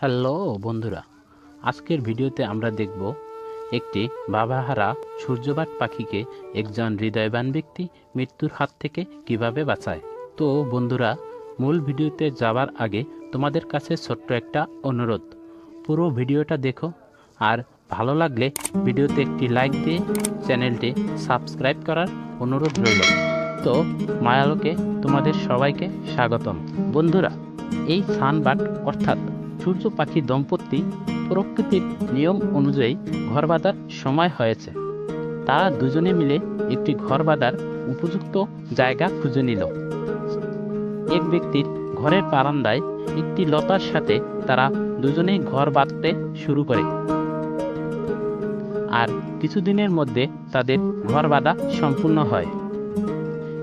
Hello বন্ধুরা, আজকের ভিডিওতে আমরা দেখব একটি বাবাহারা সূর্যবাট পাখিকে একজন হৃদয়বান ব্যক্তি মৃত্যুর হাত থেকে কীভাবে বাঁচায়? তো বন্ধুরা, মূল ভিডিওতে যাওয়ার আগে তোমাদের কাছে ছোট্ট একটা অনুরোধ, পুরো ভিডিওটা দেখো আর ভালো লাগলে ভিডিওতে একটি লাইক দিয়ে চ্যানেলটি সাবস্ক্রাইব করার অনুরোধ রইল। তো মায়ালোকে তোমাদের সবাইকে স্বাগতম। বন্ধুরা, এই সানবাট অর্থাৎ সূর্য পাখি দম্পতি প্রকৃতির নিয়ম অনুযায়ী ঘর বাঁধার সময় হয়েছে। তারা দুজনে মিলে একটি ঘর বাঁধার উপযুক্ত জায়গা খুঁজে নিল। এক ব্যক্তির ঘরের বারান্দায় একটি লতার সাথে তারা দুজনেই ঘর বাঁধতে শুরু করে। আর কিছুদিনের মধ্যে তাদের ঘর বাঁধা সম্পূর্ণ হয়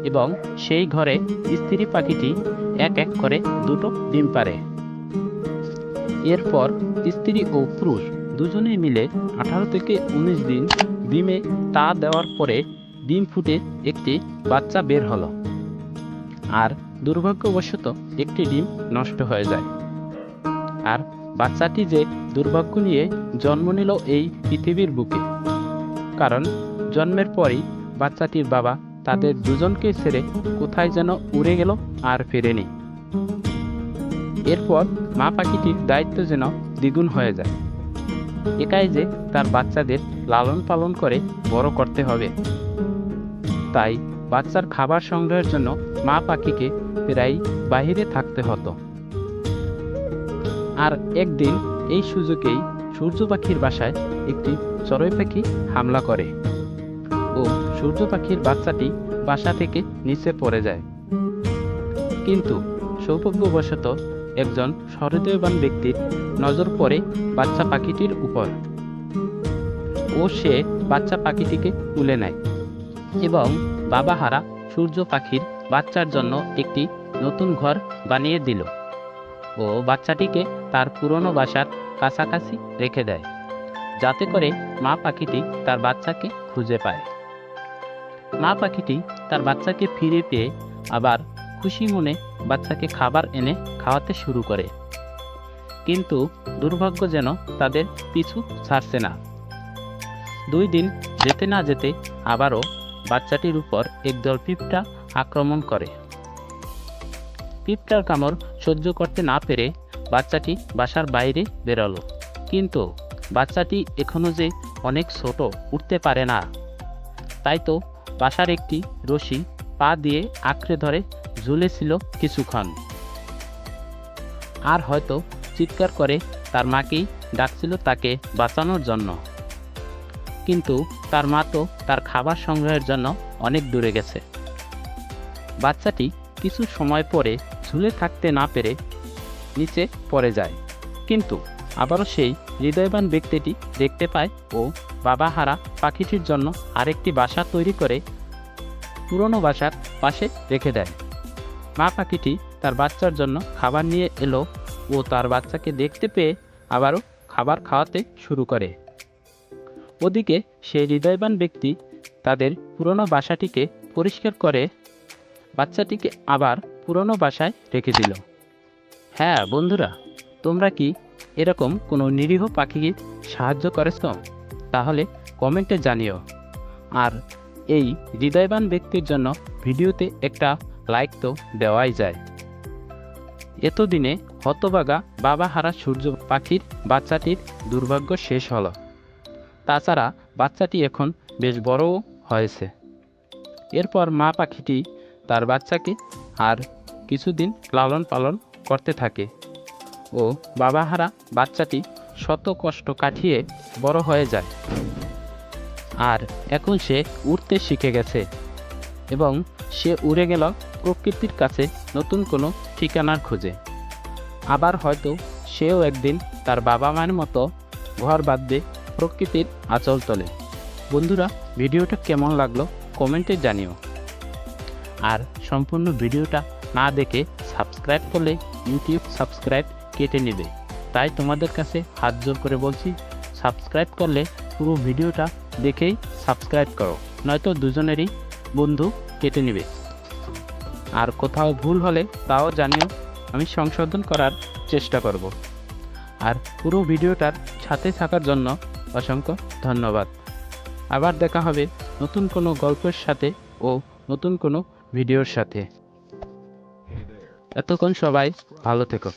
এবং সেই ঘরে স্ত্রী পাখিটি এক এক করে দুটো ডিম পারে এরপর স্ত্রী ও পুরুষ দুজনে মিলে আঠারো থেকে উনিশ দিন ডিমে তা দেওয়ার পরে ডিম ফুটে একটি বাচ্চা বের হলো। আর দুর্ভাগ্যবশত একটি ডিম নষ্ট হয়ে যায়। আর বাচ্চাটি যে দুর্ভাগ্য নিয়ে জন্ম নিল এই পৃথিবীর বুকে। কারণ জন্মের পরই বাচ্চাটির বাবা তাদের দুজনকে ছেড়ে কোথায় যেন উড়ে গেল আর ফেরেনি। এরপর মা পাখিটির দায়িত্ব যেন দ্বিগুণ হয়ে যায়। একাই যে তার বাচ্চাদের লালন পালন করে বড় করতে হবে। তাই বাচ্চার খাবার সংগ্রহের জন্য মা পাখিকে প্রায় বাহিরে থাকতে হতো। আর একদিন এই সুযোগেই সূর্য পাখির বাসায় একটি চড়ুই পাখি হামলা করে। ও সূর্য পাখির বাচ্চাটি বাসা থেকে নিচে পড়ে যায়। কিন্তু সৌভাগ্যবশত একজন সহৃদয়বান ব্যক্তির নজর পড়ে বাচ্চা পাখিটির উপর। ও সে বাচ্চা পাখিটিকে তুলে নেয় এবং বাবাহারা সূর্য পাখির বাচ্চার জন্য একটি নতুন ঘর বানিয়ে দিল। ও বাচ্চাটিকে তার পুরনো বাসার কাছাকাছি রেখে দেয়, যাতে করে মা পাখিটি তার বাচ্চাকে খুঁজে পায়। মা পাখিটি তার বাচ্চাকে ফিরে পেয়ে আবার খুশি মনে বাচ্চাকে খাবার এনে খাওয়াতে শুরু করে। কিন্তু দুর্ভাগ্য যেন তাদের পিছু ছাড়ছে না। দুই দিন যেতে না যেতে আবারও বাচ্চাটির উপর একদল পিঁপড়া আক্রমণ করে। পিঁপড়ার কামড় সহ্য করতে না পেরে বাচ্চাটি বাসার বাইরে বেরোলো। কিন্তু বাচ্চাটি এখনও যে অনেক ছোট উঠতে পারে না। তাই তো বাসার একটি রশি পা দিয়ে আঁকড়ে ধরে ঝুলেছিল কিছুক্ষণ। আর হয়তো চিৎকার করে তার মাকেই ডাকছিল তাকে বাঁচানোর জন্য। কিন্তু তার মা তো তার খাবার সংগ্রহের জন্য অনেক দূরে গেছে। বাচ্চাটি কিছু সময় পরে ঝুলে থাকতে না পেরে নিচে পড়ে যায়। কিন্তু আবারও সেই হৃদয়বান ব্যক্তিটি দেখতে পায় ও বাবা হারা পাখিটির জন্য আরেকটি বাসা তৈরি করে পুরনো বাসার পাশে রেখে দেয়। মা পাখিটি তার বাচ্চার জন্য খাবার নিয়ে এলো ও তার বাচ্চাকে দেখতে পেয়ে আবারও খাবার খাওয়াতে শুরু করে। ওদিকে সেই হৃদয়বান ব্যক্তি তাদের পুরনো বাসাটিকে পরিষ্কার করে বাচ্চাটিকে আবার পুরনো বাসায় রেখে দিল। হ্যাঁ বন্ধুরা, তোমরা কি এরকম কোনো নিরীহ পাখিকে সাহায্য করেছ? তাহলে কমেন্টে জানিও। আর এই হৃদয়বান ব্যক্তির জন্য ভিডিওতে একটা লাইক তো দেওয়াই যায়। এতদিনে হতবাগা বাবা হারা সূর্য পাখির বাচ্চাটির দুর্ভাগ্য শেষ হলো। তাছাড়া বাচ্চাটি এখন বেশ বড়ও হয়েছে। এরপর মা পাখিটি তার বাচ্চাকে আর কিছুদিন লালন পালন করতে থাকে ও বাবাহারা বাচ্চাটি শত কষ্ট কাটিয়ে বড় হয়ে যায়। আর এখন সে উড়তে শিখে গেছে এবং সে উড়ে গেল প্রকৃতির কাছে নতুন কোনো ঠিকানার খোঁজে। আবার হয়তো সেও একদিন তার বাবা মায়ের মতো ঘর বাঁধবে প্রকৃতির আঁচল তলে। বন্ধুরা, ভিডিওটা কেমন লাগল কমেন্টে জানিও। আর সম্পূর্ণ ভিডিওটা না দেখে সাবস্ক্রাইব করলে ইউটিউব সাবস্ক্রাইব কেটে নেবে। তাই তোমাদের কাছে হাত জোর করে বলছি, সাবস্ক্রাইব করলে পুরো ভিডিওটা দেখেই সাবস্ক্রাইব করো, নয়তো দুজনেরই বন্ধু কেটে নেবে। আর কোথাও ভুল হলে তাও জানিও, আমি সংশোধন করার চেষ্টা করব। আর পুরো ভিডিওটার সাথে থাকার জন্য অসংখ্য ধন্যবাদ। আবার দেখা হবে নতুন কোনো গল্পের সাথে ও নতুন কোনো ভিডিওর সাথে। এতক্ষণ সবাই ভালো থেকো।